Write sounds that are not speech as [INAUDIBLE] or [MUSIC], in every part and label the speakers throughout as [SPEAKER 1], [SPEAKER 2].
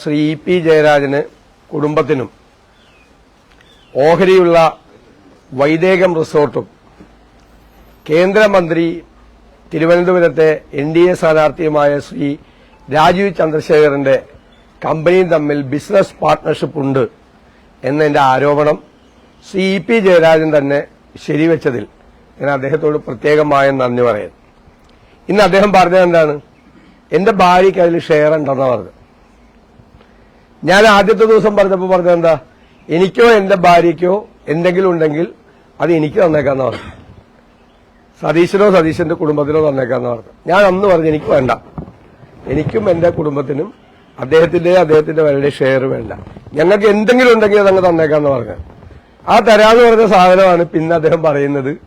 [SPEAKER 1] Shri E P ജയരാജന് കുടുംബത്തിനും ഓഹരിയുള്ള വൈദേകം റിസോർട്ടും കേന്ദ്രമന്ത്രി തിരുവനന്തപുരത്തെ എൻ ഡി എ സ്ഥാനാർത്ഥിയുമായ ശ്രീ രാജീവ് ചന്ദ്രശേഖറിന്റെ കമ്പനിയും തമ്മിൽ ബിസിനസ് പാർട്ട്ണർഷിപ്പ് ഉണ്ട് എന്നതിന്റെ ആരോപണം ശ്രീ ഇ പി ജയരാജൻ തന്നെ ശരിവെച്ചതിൽ ഞാൻ അദ്ദേഹത്തോട് പ്രത്യേകമായ നന്ദി പറയുന്നു. ഇന്ന് അദ്ദേഹം പറഞ്ഞത് എന്താണ്? എന്റെ ഭാര്യയ്ക്ക് അതിൽ ഷെയർ ഉണ്ടെന്നാണ് പറഞ്ഞത്. ഞാൻ ആദ്യത്തെ ദിവസം പറഞ്ഞപ്പോൾ പറഞ്ഞത് എന്താ? എനിക്കോ എന്റെ ഭാര്യയ്ക്കോ എന്തെങ്കിലും ഉണ്ടെങ്കിൽ അത് എനിക്ക് തന്നേക്കാന്ന് പറഞ്ഞു. സതീശനോ സതീശന്റെ കുടുംബത്തിനോ തന്നേക്കാന്ന് പറഞ്ഞു. ഞാൻ അന്ന് പറഞ്ഞു എനിക്ക് വേണ്ട. എനിക്കും എന്റെ കുടുംബത്തിനും അദ്ദേഹത്തിന്റെ അദ്ദേഹത്തിന്റെ വരുടെ ഷെയർ വേണ്ട. ഞങ്ങൾക്ക് എന്തെങ്കിലും ഉണ്ടെങ്കിൽ അതങ്ങ് തന്നേക്കാന്ന് പറഞ്ഞു. ആ തരാന്ന് പറഞ്ഞ സാധനമാണ് പിന്നെ അദ്ദേഹം പറയുന്നത്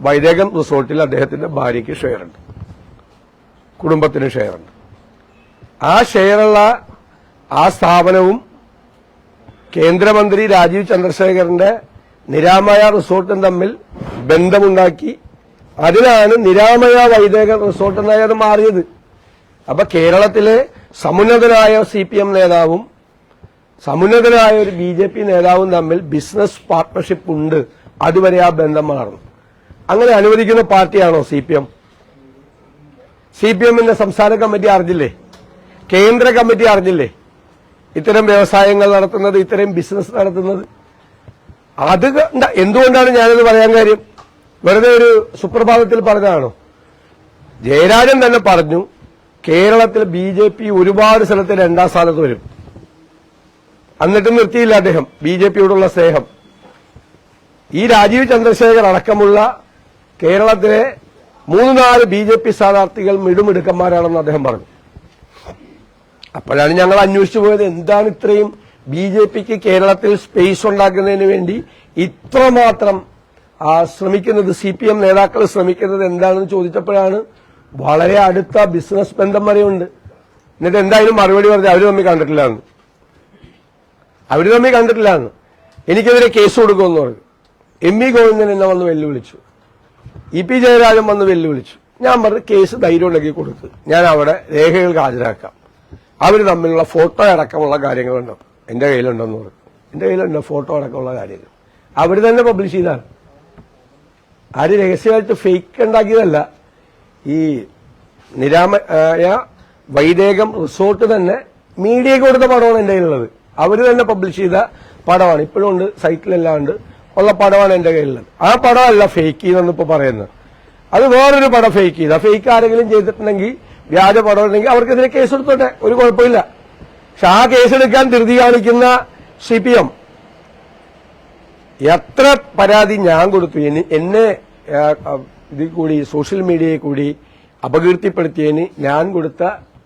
[SPEAKER 1] വൈദേകം റിസോർട്ടിൽ അദ്ദേഹത്തിന്റെ ഭാര്യയ്ക്ക് ഷെയർ ഉണ്ട്. കുടുംബത്തിന് ഷെയർ ഉണ്ട്. ആ ഷെയറുള്ള ആ സ്ഥാപനവും കേന്ദ്രമന്ത്രി രാജീവ് ചന്ദ്രശേഖരന്റെ നിരാമയ റിസോർട്ടും തമ്മിൽ ബന്ധമുണ്ടാക്കി. അതിനാണ് നിരാമയ വൈദേക റിസോർട്ട് എന്നായി അത് മാറിയത്. അപ്പൊ കേരളത്തിലെ സമുന്നതനായ സി പി എം നേതാവും സമുന്നതനായ ഒരു ബി ജെ പി നേതാവും തമ്മിൽ ബിസിനസ് പാർട്ട്ണർഷിപ്പ് ഉണ്ട്. അതുവരെ ആ ബന്ധം മാറണം അങ്ങനെ അനുവദിക്കുന്ന പാർട്ടിയാണോ C P M C P എമ്മിന്റെ സംസ്ഥാന കമ്മിറ്റി അറിഞ്ഞില്ലേ? കേന്ദ്ര കമ്മിറ്റി അറിഞ്ഞില്ലേ? ഇത്തരം വ്യവസായങ്ങൾ നടത്തുന്നത് ഇത്തരം ബിസിനസ് നടത്തുന്നത്. അത് കണ്ട- എന്തുകൊണ്ടാണ് ഞാനത് പറയാൻ കാര്യം? വെറുതെ ഒരു സുപ്രഭാതത്തിൽ പറഞ്ഞതാണോ? ജയരാജൻ തന്നെ പറഞ്ഞു കേരളത്തിൽ ബി ജെ പി ഒരുപാട് സ്ഥലത്ത് രണ്ടാം സ്ഥാനത്ത് വരും. എന്നിട്ടും നിർത്തിയില്ല അദ്ദേഹം ബി ജെ പിയോടുള്ള സ്നേഹം. ഈ രാജീവ് ചന്ദ്രശേഖർ അടക്കമുള്ള കേരളത്തിലെ മൂന്ന് നാല് ബി ജെ പി സ്ഥാനാർത്ഥികൾ മിടുമിടുക്കന്മാരാണെന്ന് അദ്ദേഹം പറഞ്ഞു. അപ്പോഴാണ് ഞങ്ങൾ അന്വേഷിച്ചു പോയത്. എന്താണ് ഇത്രയും ബി ജെ പിക്ക് കേരളത്തിൽ സ്പേസ് ഉണ്ടാക്കുന്നതിന് വേണ്ടി ഇത്രമാത്രം ശ്രമിക്കുന്നത് സി പി എം നേതാക്കൾ ശ്രമിക്കുന്നത് എന്താണെന്ന് ചോദിച്ചപ്പോഴാണ് വളരെ അടുത്ത ബിസിനസ് ബന്ധം വരെയുണ്ട്. എന്നിട്ട് എന്തായാലും മറുപടി പറഞ്ഞു അവർ തമ്മിൽ കണ്ടിട്ടില്ലാന്ന്. അവർ തമ്മിൽ കണ്ടിട്ടില്ലാന്ന്. എനിക്കെതിരെ കേസ് കൊടുക്കുമെന്ന് പറഞ്ഞു. എം ഇ ഗോവിന്ദൻ എന്നെ വന്ന് വെല്ലുവിളിച്ചു. ഇ പി ജയരാജൻ വന്ന് വെല്ലുവിളിച്ചു. ഞാൻ പറഞ്ഞു കേസ് ധൈര്യം ഉണ്ടെങ്കിൽ കൊടുത്ത് ഞാൻ അവിടെ രേഖകൾക്ക് ഹാജരാക്കാം. അവർ തമ്മിലുള്ള ഫോട്ടോ അടക്കമുള്ള കാര്യങ്ങളുണ്ടോ. എന്റെ കയ്യിലുണ്ടെന്ന് പറഞ്ഞു എന്റെ കയ്യിലുണ്ടോ ഫോട്ടോ അടക്കമുള്ള കാര്യങ്ങൾ. അവർ തന്നെ പബ്ലിഷ് ചെയ്താണ്. ആര് രഹസ്യമായിട്ട് ഫേക്ക് ഉണ്ടാക്കിയതല്ല. ഈ നിരാമയ വൈദേകം റിസോർട്ട് തന്നെ മീഡിയക്ക് കൊടുത്ത പടമാണ് എന്റെ കയ്യിലുള്ളത്. അവർ തന്നെ പബ്ലിഷ് ചെയ്ത പടമാണ്. ഇപ്പോഴും ഉണ്ട് സൈറ്റിലെല്ലാം ഉണ്ട്. ഉള്ള പടമാണ് എന്റെ കയ്യിലുള്ളത്. ആ പടമല്ല ഫേക്ക് ചെയ്തെന്ന് ഇപ്പൊ പറയുന്നത്. അത് വേറൊരു പടം ഫേക്ക് ചെയ്ത. ഫേക്ക് ആരെങ്കിലും ചെയ്തിട്ടുണ്ടെങ്കിൽ വ്യാജ പടം ഉണ്ടെങ്കിൽ അവർക്കെതിരെ കേസെടുത്തോട്ടെ ഒരു കുഴപ്പമില്ല. പക്ഷെ ആ കേസെടുക്കാൻ ധൃതി കാണിക്കുന്ന സി പി എം എത്ര പരാതി ഞാൻ കൊടുത്തു. എനി- എന്നെ ഇതിൽ കൂടി സോഷ്യൽ മീഡിയയിൽ കൂടി അപകീർത്തിപ്പെടുത്തിയതിന് ഞാൻ കൊടുത്ത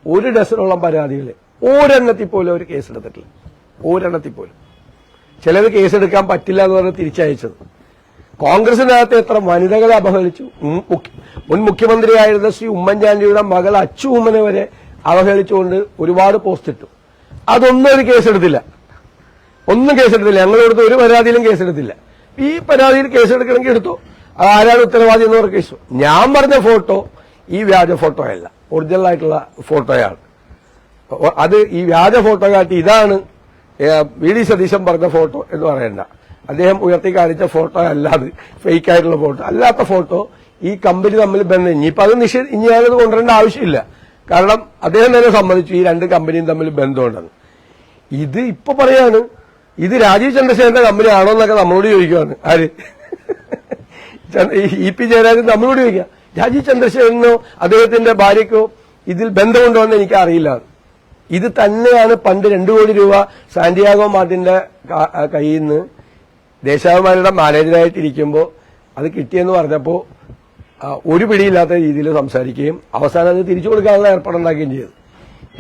[SPEAKER 1] ഒരു ഡസനോളം പരാതികൾ ഒരെണ്ണത്തിൽ പോലും അവർ കേസെടുത്തിട്ടില്ല ഒരെണ്ണത്തിൽ പോലും. ചിലത് കേസെടുക്കാൻ പറ്റില്ല എന്ന് പറഞ്ഞ് തിരിച്ചയച്ചത്. കോൺഗ്രസിനകത്ത് എത്ര വനിതകളെ അപഹരിച്ചു മുൻ മുഖ്യമന്ത്രിയായിരുന്ന ശ്രീ ഉമ്മൻചാണ്ടിയുടെ മകൾ അച്ചു ഉമ്മനെ വരെ അവഹേളിച്ചുകൊണ്ട് ഒരുപാട് പോസ്റ്റ് ഇട്ടു. അതൊന്നും ഒരു കേസെടുത്തില്ല ഒന്നും കേസെടുത്തില്ല ഞങ്ങളെടുത്ത് ഒരു പരാതിയിലും കേസെടുത്തില്ല ഈ പരാതിയിൽ കേസെടുക്കണമെങ്കിൽ എടുത്തോ? അത് ആരാണ് ഉത്തരവാദി എന്ന് പറഞ്ഞ കേസു ഞാൻ പറഞ്ഞ ഫോട്ടോ ഈ വ്യാജ ഫോട്ടോ അല്ല. ഒറിജിനൽ ആയിട്ടുള്ള ഫോട്ടോയാണ് അത് ഈ വ്യാജ ഫോട്ടോ കാട്ടി ഇതാണ് വി ഡി സതീശൻ പറഞ്ഞ ഫോട്ടോ എന്ന് പറയണ്ട. അദ്ദേഹം ഉയർത്തി കാണിച്ച ഫോട്ടോ അല്ലാതെ ഫേക്ക് ആയിട്ടുള്ള ഫോട്ടോ. അല്ലാത്ത ഫോട്ടോ ഈ കമ്പനി തമ്മിൽ ബന്ധം. ഇനിയിപ്പോ അത് നിഷേധ ഇനി ഞാനത് കൊണ്ടുവരേണ്ട ആവശ്യമില്ല. കാരണം അദ്ദേഹം തന്നെ സമ്മതിച്ചു ഈ രണ്ട് കമ്പനിയും തമ്മിൽ ബന്ധമുണ്ടെന്ന്. ഇത് ഇപ്പൊ പറയാണ് ഇത് രാജീവ് ചന്ദ്രശേഖരന്റെ കമ്പനി ആണോ എന്നൊക്കെ നമ്മളോട് ചോദിക്കുവാണ്. ആര്? ഇ പി ജയരാജൻ നമ്മളോട് ചോദിക്കുക. രാജീവ് ചന്ദ്രശേഖരനോ അദ്ദേഹത്തിന്റെ ഭാര്യക്കോ ഇതിൽ ബന്ധമുണ്ടോ എന്ന് എനിക്ക് അറിയില്ല. ഇത് തന്നെയാണ് പണ്ട് രണ്ടു കോടി രൂപ സാന്റിയാഗോ മാർട്ടിന്റെ കയ്യിൽ നിന്ന് ദേശാഭിമാനിയുടെ മാനേജറായിട്ടിരിക്കുമ്പോൾ അത് കിട്ടിയെന്ന് പറഞ്ഞപ്പോൾ ഒരു പിടിയില്ലാത്ത രീതിയിൽ സംസാരിക്കുകയും അവസാനം അത് തിരിച്ചു കൊടുക്കാനുള്ള ഏർപ്പാടുണ്ടാക്കുകയും ചെയ്തു.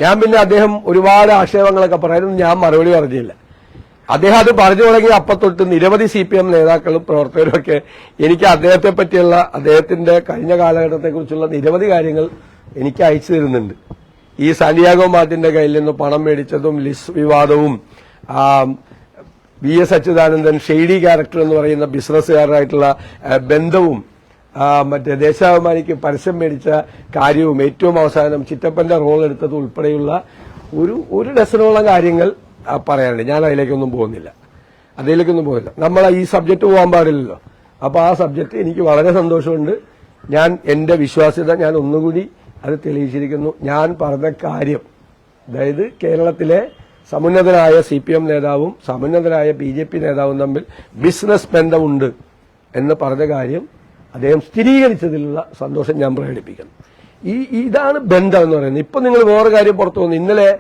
[SPEAKER 1] ഞാൻ പിന്നെ അദ്ദേഹം ഒരുപാട് ആക്ഷേപങ്ങളൊക്കെ പറയാനൊന്നും ഞാൻ മറുപടി പറഞ്ഞില്ല. അദ്ദേഹം അത് പറഞ്ഞു തുടങ്ങി അപ്പത്തൊട്ട് നിരവധി സി പി എം നേതാക്കളും പ്രവർത്തകരും ഒക്കെ എനിക്ക് അദ്ദേഹത്തെ പറ്റിയുള്ള അദ്ദേഹത്തിന്റെ കഴിഞ്ഞ കാലഘട്ടത്തെക്കുറിച്ചുള്ള നിരവധി കാര്യങ്ങൾ എനിക്ക് അയച്ചു തരുന്നുണ്ട്. ഈ സാന്റിയാഗോ മാർട്ടിന്റെ കയ്യിൽ നിന്ന് പണം മേടിച്ചതും Liz വിവാദവും V S Achuthanandan shady character എന്ന് പറയുന്ന ബിസിനസ്സുകാരായിട്ടുള്ള ബന്ധവും മറ്റേ ദേശാഭിമാനിക്ക് പരസ്യം മേടിച്ച കാര്യവും ഏറ്റവും അവസാനം ചിറ്റപ്പന്റെ റോൾ എടുത്തത് ഉൾപ്പെടെയുള്ള ഒരു ഒരു ഡസനോളം കാര്യങ്ങൾ പറയാനുണ്ട്. ഞാൻ അതിലേക്കൊന്നും പോകുന്നില്ല. അതിലേക്കൊന്നും പോകുന്നില്ല. നമ്മൾ ഈ സബ്ജക്ട് പോകാൻ പാടില്ലല്ലോ. അപ്പൊ ആ സബ്ജക്ട് എനിക്ക് വളരെ സന്തോഷമുണ്ട്. ഞാൻ എന്റെ വിശ്വാസ്യത ഞാൻ ഒന്നുകൂടി അത് തെളിയിച്ചിരിക്കുന്നു. ഞാൻ പറഞ്ഞ കാര്യം അതായത് കേരളത്തിലെ സമുന്നതനായ സി പി എം നേതാവും സമുന്നതരായ ബി ജെ പി നേതാവും തമ്മിൽ ബിസിനസ് ബന്ധമുണ്ട് എന്ന് പറഞ്ഞ കാര്യം അദ്ദേഹം സ്ഥിരീകരിച്ചതിലുള്ള സന്തോഷം ഞാൻ പ്രകടിപ്പിക്കുന്നു. ഈ ഇതാണ് ബന്ധം എന്ന് പറയുന്നത്. ഇപ്പൊ നിങ്ങൾ വേറെ കാര്യം പുറത്തു വന്നു. ഇന്നലെ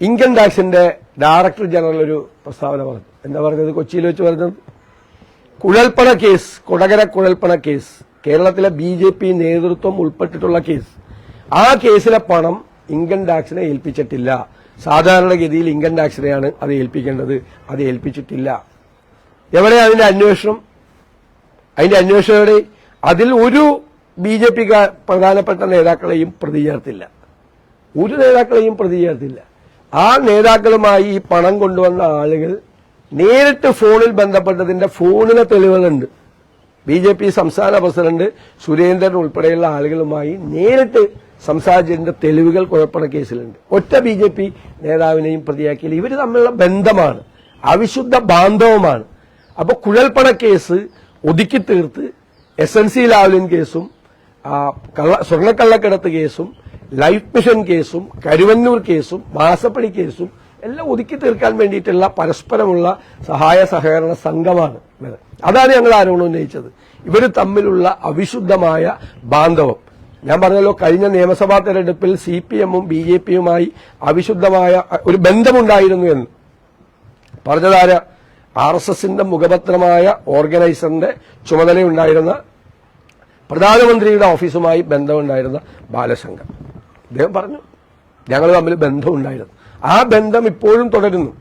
[SPEAKER 1] ഇൻകം ടാക്സിന്റെ ഡയറക്ടർ ജനറൽ ഒരു പ്രസ്താവന പറഞ്ഞു. എന്താ പറഞ്ഞത്? കൊച്ചിയിൽ വെച്ച് പറഞ്ഞത്? കുഴൽപ്പണ കേസ് കൊടകര കുഴൽപ്പണ കേസ് കേരളത്തിലെ ബി ജെ പി നേതൃത്വം ഉൾപ്പെട്ടിട്ടുള്ള കേസ് ആ കേസിലെ പണം ഇൻകം ടാക്സിനെ ഏൽപ്പിച്ചിട്ടില്ല. സാധാരണഗതിയിൽ ഇൻകം ടാക്സിനെയാണ് അത് ഏൽപ്പിക്കേണ്ടത്. അത് ഏൽപ്പിച്ചിട്ടില്ല. എവിടെ അതിന്റെ അന്വേഷണം? അതിന്റെ അന്വേഷണം എവിടെ? അതിൽ ഒരു ബി ജെ പി പ്രധാനപ്പെട്ട നേതാക്കളെയും പ്രതി ചേർത്തില്ല ഒരു നേതാക്കളെയും പ്രതി ചേർത്തില്ല ആ നേതാക്കളുമായി ഈ പണം കൊണ്ടുവന്ന ആളുകൾ നേരിട്ട് ഫോണിൽ ബന്ധപ്പെട്ടതിന്റെ ഫോണിലെ തെളിവുകളുണ്ട്. ബി ജെ പി സംസ്ഥാന പ്രസിഡന്റ് സുരേന്ദ്രൻ ഉൾപ്പെടെയുള്ള ആളുകളുമായി നേരിട്ട് സംസാരിച്ചതിന്റെ തെളിവുകൾ കുഴപ്പണ കേസിലുണ്ട്. ഒറ്റ ബി ജെ പി നേതാവിനെയും പ്രതിയാക്കിയില്ല. ഇവർ തമ്മിലുള്ള ബന്ധമാണ്. അവിശുദ്ധ ബാന്ധവമാണ്. അപ്പൊ കുഴൽപ്പണ കേസ് ഒതുക്കി തീർത്ത് എസ് എൻ സി ലാവ്ലിൻ കേസും സ്വർണക്കള്ളക്കടത്ത് കേസും ലൈഫ് മിഷൻ കേസും കരുവന്നൂർ കേസും മാസപ്പണി കേസും എല്ലാം ഒതുക്കി തീർക്കാൻ വേണ്ടിയിട്ടുള്ള പരസ്പരമുള്ള സഹായ സഹകരണ സംഘമാണ്. അതാണ് ഞങ്ങൾ ആരോപണം ഉന്നയിച്ചത്. ഇവർ തമ്മിലുള്ള അവിശുദ്ധമായ ബാന്ധവം. ഞാൻ പറഞ്ഞല്ലോ കഴിഞ്ഞ നിയമസഭാ തെരഞ്ഞെടുപ്പിൽ സി പി എമ്മും ബി ജെ പിയുമായി അവിശുദ്ധമായ ഒരു ബന്ധമുണ്ടായിരുന്നു എന്ന്. പറഞ്ഞതാര ആർ എസ് എസിന്റെ മുഖപത്രമായ ഓർഗനൈസറിന്റെ ചുമതലയുണ്ടായിരുന്ന പ്രധാനമന്ത്രിയുടെ ഓഫീസുമായി ബന്ധമുണ്ടായിരുന്ന ബാലശങ്കർ. അദ്ദേഹം പറഞ്ഞു ഞങ്ങൾ തമ്മിൽ ബന്ധമുണ്ടായിരുന്നു. ആ ബന്ധം ഇപ്പോഴും തുടരുന്നു.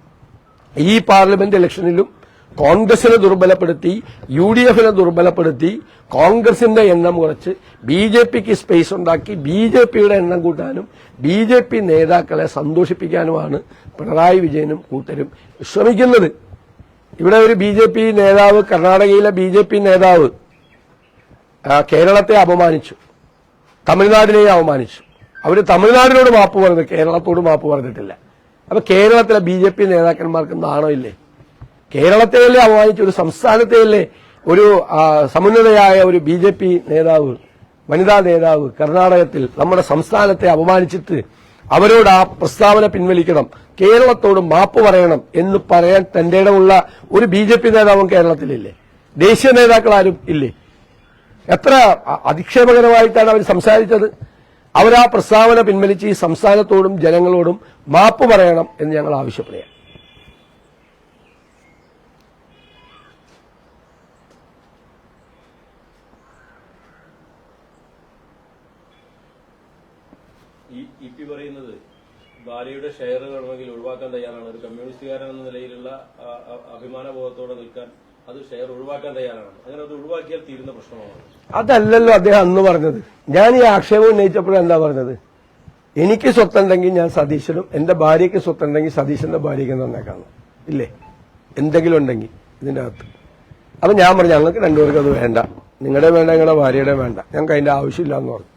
[SPEAKER 1] ഈ പാർലമെന്റ് ഇലക്ഷനിലും കോൺഗ്രസിനെ ദുർബലപ്പെടുത്തി യു ഡി എഫിനെ ദുർബലപ്പെടുത്തി കോൺഗ്രസിന്റെ എണ്ണം കുറച്ച് ബി ജെ പിക്ക് സ്പേസ് ഉണ്ടാക്കി ബി ജെ പിയുടെ എണ്ണം കൂട്ടാനും ബി ജെ പി നേതാക്കളെ സന്തോഷിപ്പിക്കാനുമാണ് പിണറായി വിജയനും കൂട്ടരും ശ്രമിക്കുന്നത് ഇവിടെ ഒരു ബി ജെ പി നേതാവ് കർണാടകയിലെ ബി ജെ പി നേതാവ് കേരളത്തെ അപമാനിച്ചു. തമിഴ്നാടിനെയും അപമാനിച്ചു. അവർ തമിഴ്നാടിനോട് മാപ്പ് പറഞ്ഞു കേരളത്തോട് മാപ്പ് പറഞ്ഞിട്ടില്ല. അപ്പൊ കേരളത്തിലെ ബി ജെ പി നേതാക്കന്മാർക്ക് നാണമില്ലേ? കേരളത്തെയല്ലേ അപമാനിച്ച ഒരു സംസ്ഥാനത്തെയല്ലേ ഒരു സമുന്നതയായ ഒരു ബി ജെ പി നേതാവ് വനിതാ നേതാവ് കർണാടകത്തിൽ നമ്മുടെ സംസ്ഥാനത്തെ അപമാനിച്ചിട്ട് അവരോട് ആ പ്രസ്താവന പിൻവലിക്കണം കേരളത്തോട് മാപ്പ് പറയണം എന്ന് പറയാൻ തന്റെ ഇടമുള്ള ഒരു ബി ജെ പി നേതാവും കേരളത്തിലില്ലേ? ദേശീയ നേതാക്കൾ ആരും ഇല്ലേ? എത്ര അധിക്ഷേപകരമായിട്ടാണ് അവർ സംസാരിച്ചത്? അവരാ പ്രസ്താവന പിൻവലിച്ച് ഈ സംസ്ഥാനത്തോടും ജനങ്ങളോടും മാപ്പ് പറയണം എന്ന് ഞങ്ങൾ ആവശ്യപ്പെടുകയാണ്
[SPEAKER 2] ഈ ഇ പി പറയുന്നത് ഭാര്യയുടെ ഷെയർ വേണമെങ്കിൽ ഒഴിവാക്കാൻ തയ്യാറാണ്. ഒരു കമ്മ്യൂണിസ്റ്റുകാരൻ എന്ന നിലയിലുള്ള അഭിമാനബോധത്തോടെ നിൽക്കാൻ അത് ഷെയർ ഒഴിവാക്കാൻ തയ്യാറാണ്. അങ്ങനെ അത് ഒഴിവാക്കിയാൽ തീരുന്ന പ്രശ്നമാണ്.
[SPEAKER 1] അതല്ലല്ലോ അദ്ദേഹം അന്ന് പറഞ്ഞത്. ഞാൻ ഈ ആക്ഷേപം ഉന്നയിച്ചപ്പോഴും എന്താ പറഞ്ഞത്? എനിക്ക് സ്വത്തുണ്ടെങ്കിൽ ഞാൻ സതീശനും എന്റെ ഭാര്യയ്ക്ക് സ്വത്തുണ്ടെങ്കിൽ സതീശന്റെ ഭാര്യയ്ക്ക് തന്നേക്കാണ് ഇല്ലേ? എന്തെങ്കിലും ഉണ്ടെങ്കിൽ ഇതിന്റെ അകത്ത്. അപ്പൊ ഞാൻ പറഞ്ഞു ഞങ്ങൾക്ക് രണ്ടുപേർക്കും അത് വേണ്ട. നിങ്ങളുടെ വേണ്ട നിങ്ങളുടെ ഭാര്യയുടെ വേണ്ട. ഞങ്ങൾക്ക് അതിന്റെ ആവശ്യമില്ല എന്ന് പറഞ്ഞു.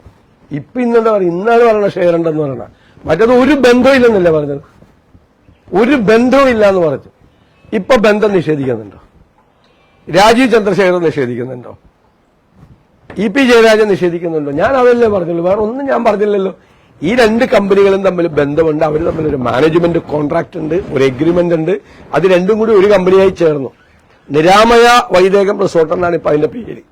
[SPEAKER 1] ഇപ്പൊ ഇന്നെന്താ പറയുക? ഇന്നാണ് പറഞ്ഞ ഷെയർ ഉണ്ടെന്ന് പറയണ മറ്റത് ഒരു ബന്ധമില്ലെന്നല്ലേ പറഞ്ഞത്? ഒരു ബന്ധവും ഇല്ല എന്ന് പറഞ്ഞു. ഇപ്പൊ ബന്ധം നിഷേധിക്കുന്നുണ്ടോ? രാജീവ് ചന്ദ്രശേഖരൻ നിഷേധിക്കുന്നുണ്ടോ? ഇ പി ജയരാജൻ നിഷേധിക്കുന്നുണ്ടോ? ഞാൻ അതല്ലേ പറഞ്ഞുള്ളൂ. വേറെ ഒന്നും ഞാൻ പറഞ്ഞില്ലല്ലോ. ഈ രണ്ട് കമ്പനികളും തമ്മിൽ ബന്ധമുണ്ട്. അവർ തമ്മിൽ ഒരു മാനേജ്മെന്റ് കോൺട്രാക്ട് ഉണ്ട് ഒരു എഗ്രിമെന്റ് ഉണ്ട്. അത് രണ്ടും കൂടി ഒരു കമ്പനിയായി ചേർന്നു. നിരാമയ വൈദേകം റിസോർട്ട് എന്നാണ് ഇപ്പൊ അതിന്റെ പേര്.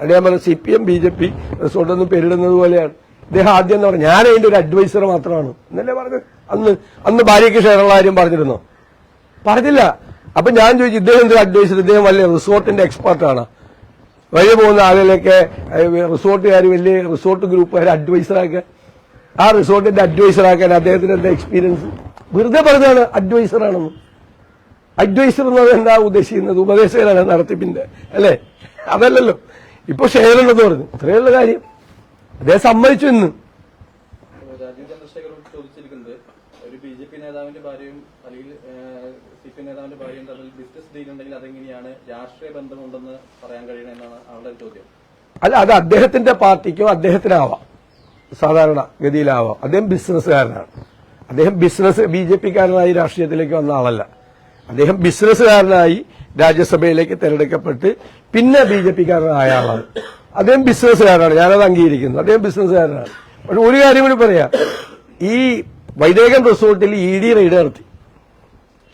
[SPEAKER 1] അതേപോലെ C P M B J P resort എന്ന് പേരിടുന്നത് പോലെയാണ്. ഇദ്ദേഹം ആദ്യം എന്ന് പറഞ്ഞു ഞാൻ അതിന്റെ ഒരു അഡ്വൈസർ മാത്രമാണ്. എന്നല്ലേ പറഞ്ഞത്? അന്ന് അന്ന് ഭാര്യയ്ക്ക് ഷെയറുള്ള കാര്യം പറഞ്ഞിരുന്നോ? പറഞ്ഞില്ല. അപ്പൊ ഞാൻ ചോദിച്ചു ഇദ്ദേഹം എന്തൊരു അഡ്വൈസർ ഇദ്ദേഹം വലിയ റിസോർട്ടിന്റെ എക്സ്പെർട്ടാണ് വഴി പോകുന്ന ആളുകളൊക്കെ റിസോർട്ടുകാർ വലിയ റിസോർട്ട് ഗ്രൂപ്പുകാർ അഡ്വൈസറാക്കാൻ ആ റിസോർട്ടിന്റെ അഡ്വൈസറാക്കാൻ അദ്ദേഹത്തിന് എന്താ എക്സ്പീരിയൻസ് വെറുതെ പറഞ്ഞാണ് അഡ്വൈസറാണെന്ന് അഡ്വൈസർ എന്നത് എന്താ ഉദ്ദേശിക്കുന്നത്? ഉപദേശകരാണ് നടത്തിപ്പിന്റെ അല്ലേ? അതല്ലല്ലോ. ഇപ്പൊ ഷെയർ ഉണ്ടെന്ന് പറഞ്ഞു. ഇത്രയുള്ള കാര്യം. അദ്ദേഹം സമ്മതിച്ചു ഇന്ന്.
[SPEAKER 2] രാജീവ് ചന്ദ്രശേഖർ ചോദിച്ചിരിക്കുന്നത് ഒരു ബി ജെ പി നേതാവിന്റെ ഭാര്യയും അല്ലെങ്കിൽ സി പി നേതാവിന്റെ ഭാര്യയും തമ്മിൽ ബിസിനസ് ഡീൽ ഉണ്ടെങ്കിൽ അതെങ്ങനെയാണ് രാഷ്ട്രീയ ബന്ധമുണ്ടെന്ന് പറയാൻ കഴിയണമെന്നാണ് അവരുടെ ചോദ്യം.
[SPEAKER 1] അല്ല അത് അദ്ദേഹത്തിന്റെ പാർട്ടിക്കോ അദ്ദേഹത്തിനാവാം. സാധാരണ ഗതിയിലാവാം. അദ്ദേഹം ബിസിനസ്സുകാരനാണ് അദ്ദേഹം ബിസിനസ് ബി ജെ പിക്കാരനായി രാഷ്ട്രീയത്തിലേക്ക് വന്ന ആളല്ല. അദ്ദേഹം ബിസിനസ്സുകാരനായി രാജ്യസഭയിലേക്ക് തെരഞ്ഞെടുക്കപ്പെട്ട് പിന്നെ ബി ജെ പിക്കാരനായ ആളാണ്. അദ്ദേഹം ബിസിനസ്സുകാരനാണ്. ഞാനത് അംഗീകരിക്കുന്നു. അദ്ദേഹം ബിസിനസ്സുകാരനാണ്. പക്ഷെ ഒരു കാര്യം കൂടി പറയാം. ഈ വൈദേകൻ റിസോർട്ടിൽ ഇ ഡി റെയ്ഡ് നടത്തി.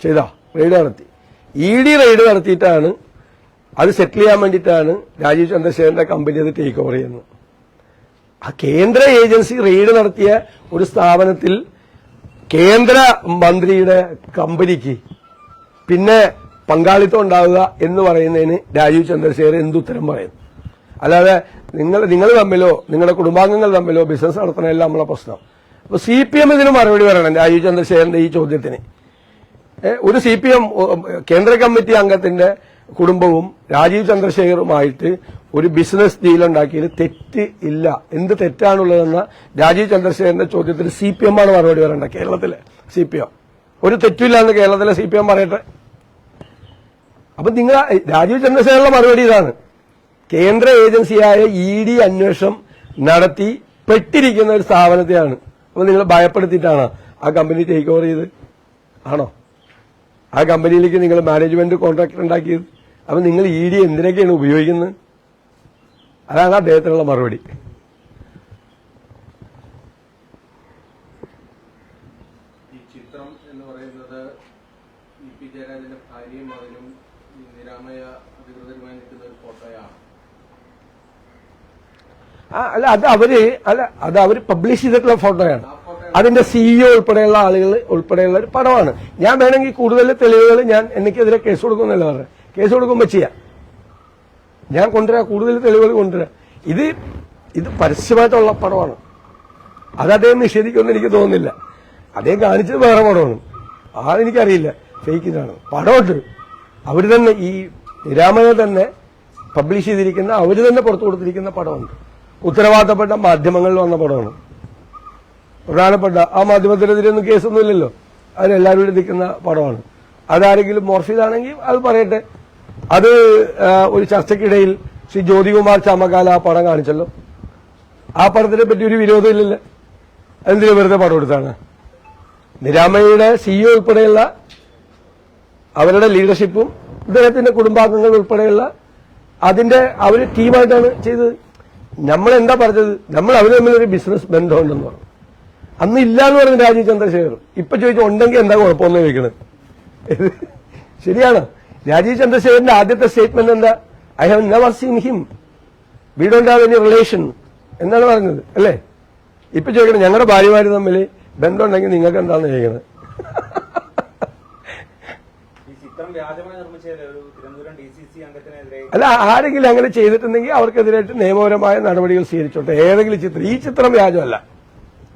[SPEAKER 1] ചെയ്താ? റെയ്ഡ് നടത്തി. ഇ ഡി റെയ്ഡ് നടത്തിയിട്ടാണ് അത് സെറ്റിൽ ചെയ്യാൻ വേണ്ടിയിട്ടാണ് രാജീവ് ചന്ദ്രശേഖരന്റെ കമ്പനി അത് ടേക്ക് ഓവർ ചെയ്യുന്നത്. ആ കേന്ദ്ര ഏജൻസി റെയ്ഡ് നടത്തിയ ഒരു സ്ഥാപനത്തിൽ കേന്ദ്ര മന്ത്രിയുടെ കമ്പനിക്ക് പിന്നെ പങ്കാളിത്തം ഉണ്ടാവുക എന്ന് പറയുന്നതിന് രാജീവ് ചന്ദ്രശേഖർ എന്തുത്തരം പറയുന്നു? അല്ലാതെ നിങ്ങൾ നിങ്ങൾ തമ്മിലോ നിങ്ങളുടെ കുടുംബാംഗങ്ങൾ തമ്മിലോ ബിസിനസ് നടത്തണമല്ല നമ്മളെ പ്രശ്നം. അപ്പൊ സി പി എം ഇതിന് മറുപടി പറയണം. രാജീവ് ചന്ദ്രശേഖരന്റെ ഈ ചോദ്യത്തിന്. ഒരു സി പി എം കേന്ദ്ര കമ്മിറ്റി അംഗത്തിന്റെ കുടുംബവും രാജീവ് ചന്ദ്രശേഖറുമായിട്ട് ഒരു ബിസിനസ് ഡീൽ ഉണ്ടാക്കിയത് തെറ്റ് ഇല്ല. എന്ത് തെറ്റാണുള്ളതെന്ന രാജീവ് ചന്ദ്രശേഖരന്റെ ചോദ്യത്തിന് സി പി എം ആണ് മറുപടി പറയേണ്ടത് കേരളത്തിലെ. സി പി എം ഒരു തെറ്റില്ല എന്ന് കേരളത്തിലെ സി പി എം പറയട്ടെ. അപ്പൊ നിങ്ങൾ രാജീവ് ചന്ദ്രശേഖരന്റെ മറുപടി ഇതാണ്. കേന്ദ്ര ഏജൻസിയായ ഇ ഡി അന്വേഷണം നടത്തി പെട്ടിരിക്കുന്ന ഒരു സ്ഥാപനത്തെയാണ്. അപ്പൊ നിങ്ങൾ ഭയപ്പെടുത്തിയിട്ടാണ് ആ കമ്പനി ടേക്ക് ഓവർ ചെയ്ത്? ആണോ? ആ കമ്പനിയിലേക്ക് നിങ്ങൾ മാനേജ്മെന്റ് കോൺട്രാക്ട് ഉണ്ടാക്കിയത്? അപ്പൊ നിങ്ങൾ ഇ ഡി എന്തിനൊക്കെയാണ് ഉപയോഗിക്കുന്നത്? അതാണ് അദ്ദേഹത്തിനുള്ള മറുപടി
[SPEAKER 2] ഈ ചിത്രം എന്ന് പറയുന്നത് ഇ പി ജയരാജന്റെ ഭാര്യയും മകനും ഈ നിരാമയ അധികൃതരുമായി നിൽക്കുന്ന ഒരു ഫോട്ടോയാണ്
[SPEAKER 1] ആ, അല്ല അത് അവർ അല്ല അത് അവർ പബ്ലിഷ് ചെയ്തിട്ടുള്ള ഫോട്ടോയാണ്. അതിന്റെ സിഇഒ ഉൾപ്പെടെയുള്ള ആളുകൾ ഉൾപ്പെടെയുള്ള ഒരു പടമാണ്. ഞാൻ വേണമെങ്കിൽ കൂടുതൽ തെളിവുകൾ ഞാൻ എനിക്കെതിരെ കേസ് കൊടുക്കുമെന്നല്ല പറഞ്ഞത്. കേസ് കൊടുക്കുമ്പോൾ ചെയ്യാം. ഞാൻ കൊണ്ടുവരാം കൂടുതൽ തെളിവുകൾ കൊണ്ടുവരാം. ഇത് ഇത് പരസ്യമായിട്ടുള്ള പടമാണ്. അത് അദ്ദേഹം നിഷേധിക്കുമെന്ന് എനിക്ക് തോന്നുന്നില്ല. അദ്ദേഹം കാണിച്ചത് വേറെ പടമാണ്. അതെനിക്കറിയില്ല ഫേക്കിനാണ് പടമുണ്ട്. അവർ തന്നെ ഈ രാമനെ തന്നെ പബ്ലിഷ് ചെയ്തിരിക്കുന്ന അവർ തന്നെ പുറത്തു കൊടുത്തിരിക്കുന്ന പടമുണ്ട്. ഉത്തരവാദിത്തപ്പെട്ട മാധ്യമങ്ങളിൽ വന്ന പടമാണ്. പ്രധാനപ്പെട്ട ആ മാധ്യമത്തിനെതിരെയൊന്നും കേസൊന്നുമില്ലല്ലോ അതിനെല്ലാവരും കൂടി നിൽക്കുന്ന പടമാണ്. അതാരെങ്കിലും മോർഫിതാണെങ്കിൽ അത് പറയട്ടെ. അത് ഒരു ചർച്ചയ്ക്കിടയിൽ ശ്രീ ജ്യോതികുമാർ ചാമക്കാല ആ പടം കാണിച്ചല്ലോ. ആ പടത്തിനെ പറ്റി ഒരു വിരോധമില്ലല്ലോ എന്തിനു വെറുതെ പടം എടുത്താണ് നിരാമയുടെ സിഇഒ ഉൾപ്പെടെയുള്ള അവരുടെ ലീഡർഷിപ്പും ഇദ്ദേഹത്തിന്റെ കുടുംബാംഗങ്ങൾ ഉൾപ്പെടെയുള്ള അതിന്റെ അവർ ടീമായിട്ടാണ് ചെയ്തത്. നമ്മൾ എന്താ പറഞ്ഞത്? നമ്മൾ അവർ തമ്മിലൊരു ബിസിനസ് ബന്ധമുണ്ടെന്ന് പറഞ്ഞു. അന്ന് ഇല്ല എന്ന് പറഞ്ഞു രാജീവ് ചന്ദ്രശേഖർ. ഇപ്പൊ ചോദിച്ചു ഉണ്ടെങ്കിൽ എന്താ കുഴപ്പമെന്ന് ചോദിക്കണത് ശരിയാണ്. രാജീവ് ചന്ദ്രശേഖരന്റെ ആദ്യത്തെ സ്റ്റേറ്റ്മെന്റ് എന്താ? I have never seen him we don't have any relation എന്നാണ് പറഞ്ഞത് അല്ലേ? ഇപ്പൊ ചോദിക്കണം ഞങ്ങളുടെ ഭാര്യമാര് തമ്മിൽ ബന്ധമുണ്ടെങ്കിൽ നിങ്ങൾക്ക് എന്താണെന്ന് ചോദിക്കണത്
[SPEAKER 3] ഈ ചിത്രം വ്യാജമായി നിർമ്മിച്ച ഒരു തിരുവനന്തപുരം ഡി സി
[SPEAKER 1] അല്ല ആരെങ്കിലും അങ്ങനെ ചെയ്തിട്ടുണ്ടെങ്കിൽ അവർക്കെതിരായിട്ട് നിയമപരമായ നടപടികൾ സ്വീകരിച്ചോട്ടെ. ഏതെങ്കിലും ചിത്രം ഈ ചിത്രം വ്യാജമല്ല.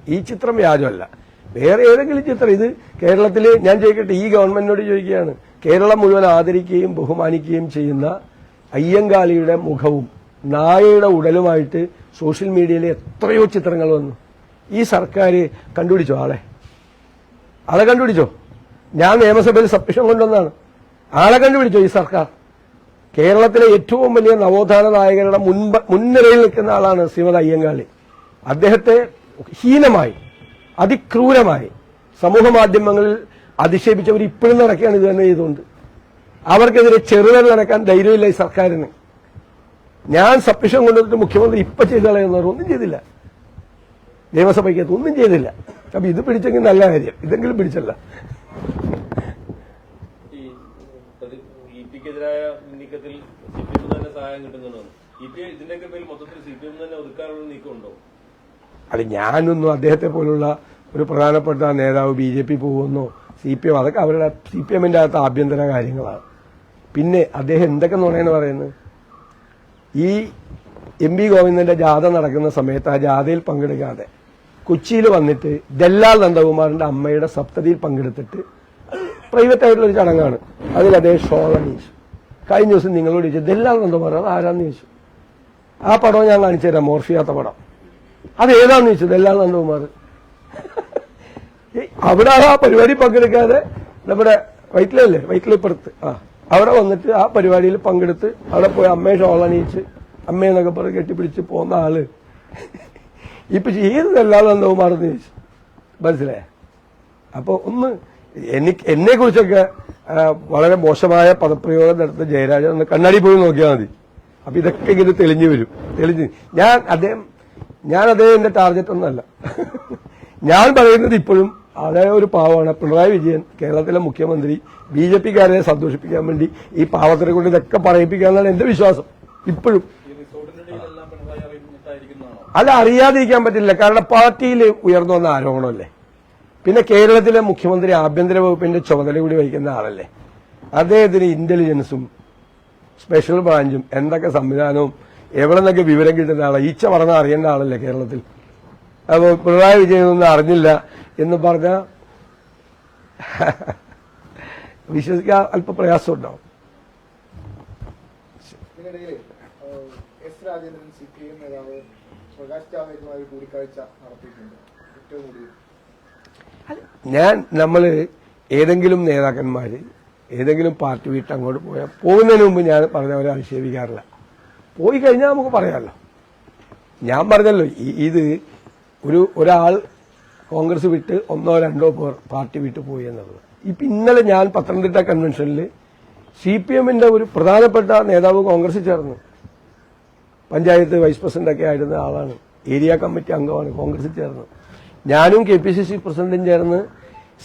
[SPEAKER 1] ഈ ചിത്രം വ്യാജമല്ല. വേറെ ഏതെങ്കിലും ചിത്രം ഇത് കേരളത്തിൽ ഞാൻ ചോദിക്കട്ടെ ഈ ഗവൺമെന്റിനോട് ചോദിക്കുകയാണ്. കേരളം മുഴുവൻ ആദരിക്കുകയും ബഹുമാനിക്കുകയും ചെയ്യുന്ന അയ്യങ്കാളിയുടെ മുഖവും നായയുടെ ഉടലുമായിട്ട് സോഷ്യൽ മീഡിയയിൽ എത്രയോ ചിത്രങ്ങൾ വന്നു. ഈ സർക്കാർ കണ്ടുപിടിച്ചോ ആളെ? ആളെ കണ്ടുപിടിച്ചോ? ഞാൻ നിയമസഭയിൽ സബ്മിഷൻ കൊണ്ടുവന്നാണ് ആളെ കണ്ടുപിടിച്ചോ ഈ സർക്കാർ? കേരളത്തിലെ ഏറ്റവും വലിയ നവോത്ഥാന നായകരുടെ മുൻപ് മുൻനിരയിൽ നിൽക്കുന്ന ആളാണ് ശ്രീമതി അയ്യങ്കാളി. അദ്ദേഹത്തെ ഹീനമായി അതിക്രൂരമായി സമൂഹ മാധ്യമങ്ങളിൽ അധിക്ഷേപിച്ചവർ ഇപ്പോഴും നടക്കുകയാണ് ഇത് തന്നെ ചെയ്തുകൊണ്ട്. അവർക്കെതിരെ ചെറുതൽ നടക്കാൻ ധൈര്യമില്ല ഈ സർക്കാരിന്. ഞാൻ സബ്മിഷൻ കൊണ്ടുവന്നിട്ട് മുഖ്യമന്ത്രി ഇപ്പൊ ചെയ്ത് കളയുന്നവർ ഒന്നും ചെയ്തില്ല. നിയമസഭയ്ക്കകത്ത് ഒന്നും ചെയ്തില്ല. അപ്പൊ ഇത് പിടിച്ചെങ്കിൽ നല്ല കാര്യം. ഇതെങ്കിലും പിടിച്ചല്ല
[SPEAKER 4] ഈ പ്രതി- പിക്കെതിരായ നീക്കത്തിൽ സി പി എം തന്നെ സഹായം കിട്ടുന്നുണ്ടോ സി പി ഇതിന്റെയൊക്കെ പേരിൽ മൊത്തത്തിൽ സി പി എം തന്നെ ഒതുക്കാനുള്ള നീക്കമുണ്ടോ?
[SPEAKER 1] അത് ഞാനൊന്നും അദ്ദേഹത്തെ പോലുള്ള ഒരു പ്രധാനപ്പെട്ട നേതാവ് ബി ജെ പി പോകുമെന്നോ സി പി എം അതൊക്കെ അവരുടെ സി പി എമ്മിന്റെ അകത്ത് ആഭ്യന്തര കാര്യങ്ങളാണ്. പിന്നെ അദ്ദേഹം എന്തൊക്കെ നുണയെന്ന് പറയുന്നത്? ഈ എം വി ഗോവിന്ദന്റെ ജാഥ നടക്കുന്ന സമയത്ത് ആ ജാഥയിൽ പങ്കെടുക്കാതെ കൊച്ചിയിൽ വന്നിട്ട് ദല്ലാൽ നന്ദകുമാറിന്റെ അമ്മയുടെ സപ്തതിയിൽ പങ്കെടുത്തിട്ട് പ്രൈവറ്റ് ആയിട്ടുള്ള ഒരു ചടങ്ങാണ്. അതിൽ അദ്ദേഹം അണിയിച്ചു കഴിഞ്ഞ ദിവസം നിങ്ങളോട് ചോദിച്ചു ദല്ലാൽ നന്ദകുമാർ അത് ആരാന്ന് ചോദിച്ചു? ആ പടം ഞാൻ കാണിച്ചു തരാം മോർഫിയാത്ത പടം. അത് ഏതാന്ന് ചോദിച്ചു? ദല്ലാൽ നന്ദകുമാർ [LAUGHS] അവിടെ ആ പരിപാടി പങ്കെടുക്കാതെ നമ്മുടെ വൈറ്റിലല്ലേ വൈറ്റിലിപ്പുറത്ത്. ആ അവിടെ വന്നിട്ട് ആ പരിപാടിയിൽ പങ്കെടുത്ത് അവിടെ പോയി അമ്മയെ ഷോളണിയിച്ച് അമ്മയെന്നൊക്കെ പറഞ്ഞ് കെട്ടിപ്പിടിച്ച് പോകുന്ന ആൾ. ഇപ്പൊ ദല്ലാൽ നന്ദകുമാർ എന്ന് ചോദിച്ചു. മനസ്സിലായേ? അപ്പോൾ ഒന്ന് എനിക്ക് എന്നെ കുറിച്ചൊക്കെ വളരെ മോശമായ പദപ്രയോഗം നടത്തുന്ന ജയരാജൻ ഒന്ന് കണ്ണാടി പോയി നോക്കിയാൽ മതി. അപ്പൊ ഇതൊക്കെ ഇങ്ങനെ തെളിഞ്ഞു വരും. തെളിഞ്ഞു. ഞാൻ അദ്ദേഹം ഞാൻ അദ്ദേഹം എന്റെ ടാർഗറ്റ് ഒന്നല്ല [LAUGHS] ഞാൻ പറയുന്നത് ഇപ്പോഴും അതായത് ഒരു പാവമാണ്. പിണറായി വിജയൻ കേരളത്തിലെ മുഖ്യമന്ത്രി ബി ജെ പിക്കാരെ സന്തോഷിപ്പിക്കാൻ വേണ്ടി ഈ പാവത്തിനെ കൊണ്ട് ഇതൊക്കെ പറയിപ്പിക്കാന്നാണ് എന്റെ വിശ്വാസം. ഇപ്പോഴും. അല്ല അറിയാതിരിക്കാൻ പറ്റില്ല. കാരണം പാർട്ടിയിൽ ഉയർന്നു വന്ന ആരോപണമല്ലേ? പിന്നെ കേരളത്തിലെ മുഖ്യമന്ത്രി ആഭ്യന്തര വകുപ്പിന്റെ ചുമതല കൂടി വഹിക്കുന്ന ആളല്ലേ? അദ്ദേഹത്തിന് ഇന്റലിജൻസും സ്പെഷ്യൽ ബ്രാഞ്ചും എന്തൊക്കെ സംവിധാനവും എവിടെ നിന്നൊക്കെ വിവരം കിട്ടുന്ന ആളാണ് ഈച്ച പറഞ്ഞാൽ അറിയേണ്ട ആളല്ലേ കേരളത്തിൽ? അപ്പോൾ പിണറായി വിജയനൊന്നും അറിഞ്ഞില്ല എന്ന് പറഞ്ഞ [LAUGHS] വിശ്വസിക്കാൻ അല്പ പ്രയാസം ഉണ്ടാവും
[SPEAKER 5] ഇതിനിടയിൽ S Rajendran C P M നേതാവ് പ്രകാശ് ജാവേദുമായി കൂടിക്കാഴ്ച നടത്തിയിട്ടുണ്ട്. ഏറ്റവും ഒടുവിൽ
[SPEAKER 1] ഞാൻ നമ്മൾ ഏതെങ്കിലും നേതാക്കന്മാർ ഏതെങ്കിലും പാർട്ടി വിട്ട് അങ്ങോട്ട് പോയാൽ പോകുന്നതിന് മുമ്പ് ഞാൻ പറഞ്ഞവരെ അധിക്ഷേപിക്കാറില്ല പോയി കഴിഞ്ഞാൽ നമുക്ക് പറയാമല്ലോ ഞാൻ പറഞ്ഞല്ലോ ഇത് ഒരു ഒരാൾ കോൺഗ്രസ് വിട്ട് ഒന്നോ രണ്ടോ പേർ പാർട്ടി വിട്ട് പോയി എന്നുള്ളത്. ഇപ്പം ഇന്നലെ ഞാൻ പത്തനംതിട്ട കൺവെൻഷനിൽ സി പി എമ്മിന്റെ ഒരു പ്രധാനപ്പെട്ട നേതാവ് കോൺഗ്രസ് ചേർന്നു. പഞ്ചായത്ത് വൈസ് പ്രസിഡന്റ് ഒക്കെ ആയിരുന്ന ആളാണ്. ഏരിയ കമ്മിറ്റി അംഗമാണ് കോൺഗ്രസ് ചേർന്ന് ഞാനും കെ പി സി സി പ്രസിഡന്റും ചേർന്ന്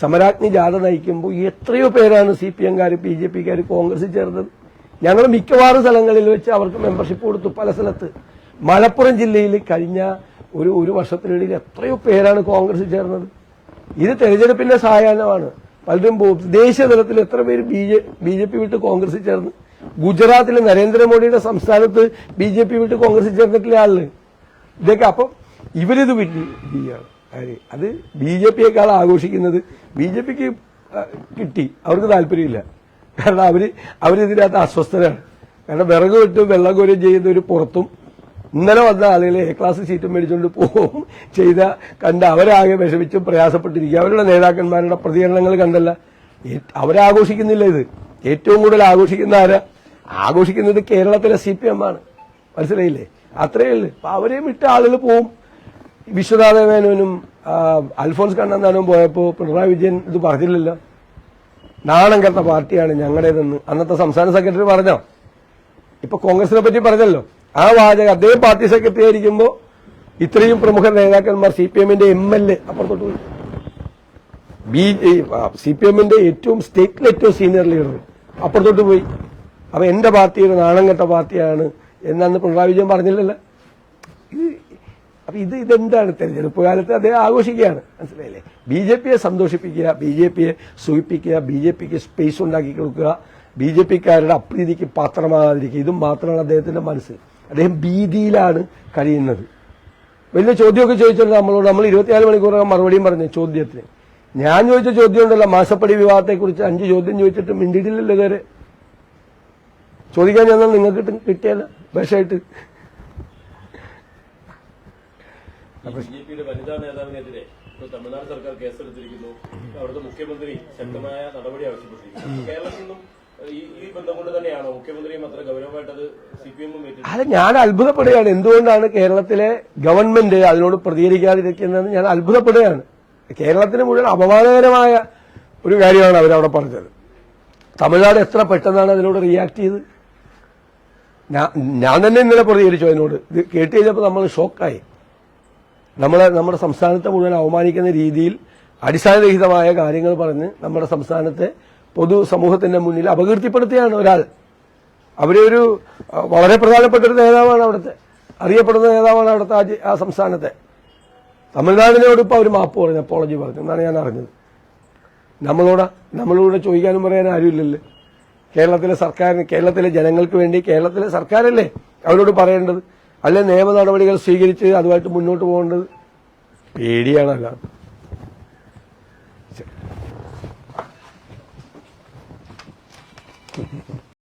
[SPEAKER 1] സമരാഗ്നി ജാഥ നയിക്കുമ്പോൾ എത്രയോ പേരാണ് സി പി എംകാർ ബി ജെ പിക്കാർ കോൺഗ്രസിൽ ചേർന്നത് ഞങ്ങൾ മിക്കവാറും സ്ഥലങ്ങളിൽ വെച്ച് അവർക്ക് മെമ്പർഷിപ്പ് കൊടുത്തു പല സ്ഥലത്ത്. മലപ്പുറം ജില്ലയിൽ കഴിഞ്ഞ ഒരു ഒരു വർഷത്തിനിടയിൽ എത്രയോ പേരാണ് കോൺഗ്രസിൽ ചേർന്നത്. ഇത് തെരഞ്ഞെടുപ്പിന്റെ സഹായമാണ് പലരും ദേശീയ തലത്തിൽ എത്ര പേര് ബി ജെ പി വിട്ട് കോൺഗ്രസിൽ ചേർന്ന്? ഗുജറാത്തിൽ നരേന്ദ്രമോദിയുടെ സംസ്ഥാനത്ത് ബി ജെ പി വിട്ട് കോൺഗ്രസിൽ ചേർന്നിട്ടില്ല ആളിൽ ഇതൊക്കെ അപ്പം ഇവരിത് വിട്ട് ചെയ്യാണ്? അത് ബി ജെ പിയേക്കാൾ ആഘോഷിക്കുന്നത് ബി ജെ പിക്ക് കിട്ടി. അവർക്ക് താല്പര്യമില്ല. കാരണം അവർ അവരിതിനകത്ത് അസ്വസ്ഥരാണ്. കാരണം വിറക് വിട്ട് വെള്ളം കോരുകയും ചെയ്യുന്ന ഒരു പുറത്തും. ഇന്നലെ വന്ന ആളുകൾ എ ക്ലാസ് സീറ്റും മേടിച്ചുകൊണ്ട് പോവും. ചെയ്ത കണ്ട് അവരാകെ വിഷമിച്ചും പ്രയാസപ്പെട്ടിരിക്കുക അവരുടെ നേതാക്കന്മാരുടെ പ്രതികരണങ്ങൾ കണ്ടല്ല. അവരാഘോഷിക്കുന്നില്ല ഇത്. ഏറ്റവും കൂടുതൽ ആഘോഷിക്കുന്ന ആരാ? ആഘോഷിക്കുന്നത് കേരളത്തിലെ സി പി എം ആണ്. മനസ്സിലായില്ലേ? അത്രയേ ഉള്ളൂ. അപ്പൊ അവരെയും വിട്ട് ആളുകൾ പോവും. വിശ്വനാഥ മേനോനും ആ, അൽഫോൺസ് കണ്ണന്താനും പോയപ്പോ പിണറായി വിജയൻ ഇത് പറഞ്ഞില്ലല്ലോ. നാണം കെട്ട പാർട്ടിയാണ് ഞങ്ങളുടേതെന്ന് അന്നത്തെ സംസ്ഥാന സെക്രട്ടറി പറഞ്ഞോ? ഇപ്പൊ കോൺഗ്രസിനെ പറ്റി പറഞ്ഞല്ലോ. ആ വാചകം അദ്ദേഹം പാർട്ടി സെക്രട്ടറി ആയിരിക്കുമ്പോ ഇത്രയും പ്രമുഖ നേതാക്കന്മാർ സി പി എമ്മിന്റെ എം എൽ എ അപ്പുറത്തോട്ട് പോയി. ബി സി പി എമ്മിന്റെ ഏറ്റവും സ്റ്റേറ്റിലെ ഏറ്റവും സീനിയർ ലീഡർ അപ്പുറത്തോട്ട് പോയി. അപ്പൊ എന്റെ പാർട്ടി ഒരു നാണം കെട്ട പാർട്ടിയാണ് എന്നാന്ന് പിണറായി വിജയൻ പറഞ്ഞില്ലല്ലോ. അപ്പൊ ഇത് ഇതെന്താണ് തെരഞ്ഞെടുപ്പ്? കാലത്ത് അദ്ദേഹം ആഘോഷിക്കുകയാണ്. മനസ്സിലായില്ലേ? ബി ജെ പിയെ സന്തോഷിപ്പിക്കുക ബി ജെ പിയെ സൂചിപ്പിക്കുക ബി ജെ പിക്ക് സ്പേസ് ഉണ്ടാക്കി കൊടുക്കുക ബി ജെ പിക്കാരുടെ അപ്രീതിക്ക് പാത്രമാകാതിരിക്കുക ഇതും മാത്രമാണ് അദ്ദേഹത്തിന്റെ മനസ്സ്. അദ്ദേഹം ഭീതിയിലാണ് കഴിയുന്നത്. വലിയ ചോദ്യമൊക്കെ ചോദിച്ചിട്ടുണ്ട് നമ്മളോട്. നമ്മൾ ഇരുപത്തിനാല് മണിക്കൂറകം മറുപടിയും പറഞ്ഞു ചോദ്യത്തിന്. ഞാൻ ചോദിച്ച ചോദ്യം ഉണ്ടല്ലോ മാസപ്പടി വിവാദത്തെക്കുറിച്ച് അഞ്ച് ചോദ്യം ചോദിച്ചിട്ട് മിണ്ടിയിട്ടില്ലല്ലോ ഇതുവരെ. ചോദിക്കാൻ ചെന്നാൽ നിങ്ങൾക്ക് കിട്ടും- കിട്ടിയല്ല. വിഷമായിട്ട്.
[SPEAKER 4] ബി ജെ പിയുടെ വനിതാ നേതാവിനെതിരെ തമിഴ്നാട് സർക്കാർ കേസെടുത്തിരിക്കുന്നു. അവിടുത്തെ മുഖ്യമന്ത്രി ശക്തമായ നടപടി ആവശ്യപ്പെട്ടിരിക്കുന്നു. കേരളത്തിൽ നിന്നും
[SPEAKER 1] അത് ഞാൻ അത്ഭുതപ്പെടുകയാണ്. എന്തുകൊണ്ടാണ് കേരളത്തിലെ ഗവൺമെന്റ് അതിനോട് പ്രതികരിക്കാതിരിക്കുന്നതെന്ന് ഞാൻ അത്ഭുതപ്പെടുകയാണ്. കേരളത്തിന് മുഴുവൻ അപമാനകരമായ ഒരു കാര്യമാണ് അവരവിടെ പറഞ്ഞത്. തമിഴ്നാട് എത്ര പെട്ടെന്നാണ് അതിനോട് റിയാക്ട് ചെയ്ത്? ഞാൻ- ഞാൻ തന്നെ ഇന്നലെ പ്രതികരിച്ചു അതിനോട്. ഇത് കേട്ട് കഴിഞ്ഞപ്പോൾ നമ്മൾ ഷോക്കായി നമ്മളെ നമ്മുടെ സംസ്ഥാനത്തെ മുഴുവൻ അവമാനിക്കുന്ന രീതിയിൽ അടിസ്ഥാനരഹിതമായ കാര്യങ്ങൾ പറഞ്ഞ് നമ്മുടെ സംസ്ഥാനത്തെ പൊതുസമൂഹത്തിന്റെ മുന്നിൽ അപകീർത്തിപ്പെടുത്തുകയാണ് ഒരാൾ. അവരെ ഒരു വളരെ പ്രധാനപ്പെട്ട ഒരു നേതാവാണ് അവിടുത്തെ. അറിയപ്പെടുന്ന നേതാവാണ് അവിടുത്തെ ആ സംസ്ഥാനത്തെ. തമിഴ്നാടിനോട് ഇപ്പോൾ അവർ മാപ്പ് പറഞ്ഞു അപ്പോളജി പറഞ്ഞു. എന്നാണ് ഞാൻ അറിഞ്ഞത്. നമ്മളോട് നമ്മളോട് ചോദിക്കാനും പറയാനും ആരുമില്ലല്ലോ. കേരളത്തിലെ സർക്കാരിന് കേരളത്തിലെ ജനങ്ങൾക്ക് വേണ്ടി കേരളത്തിലെ സർക്കാരല്ലേ അവരോട് പറയേണ്ടത്? അല്ലെ നിയമ നടപടികൾ സ്വീകരിച്ച് അതുമായിട്ട് മുന്നോട്ട് പോകേണ്ടത് പേടിയാണല്ല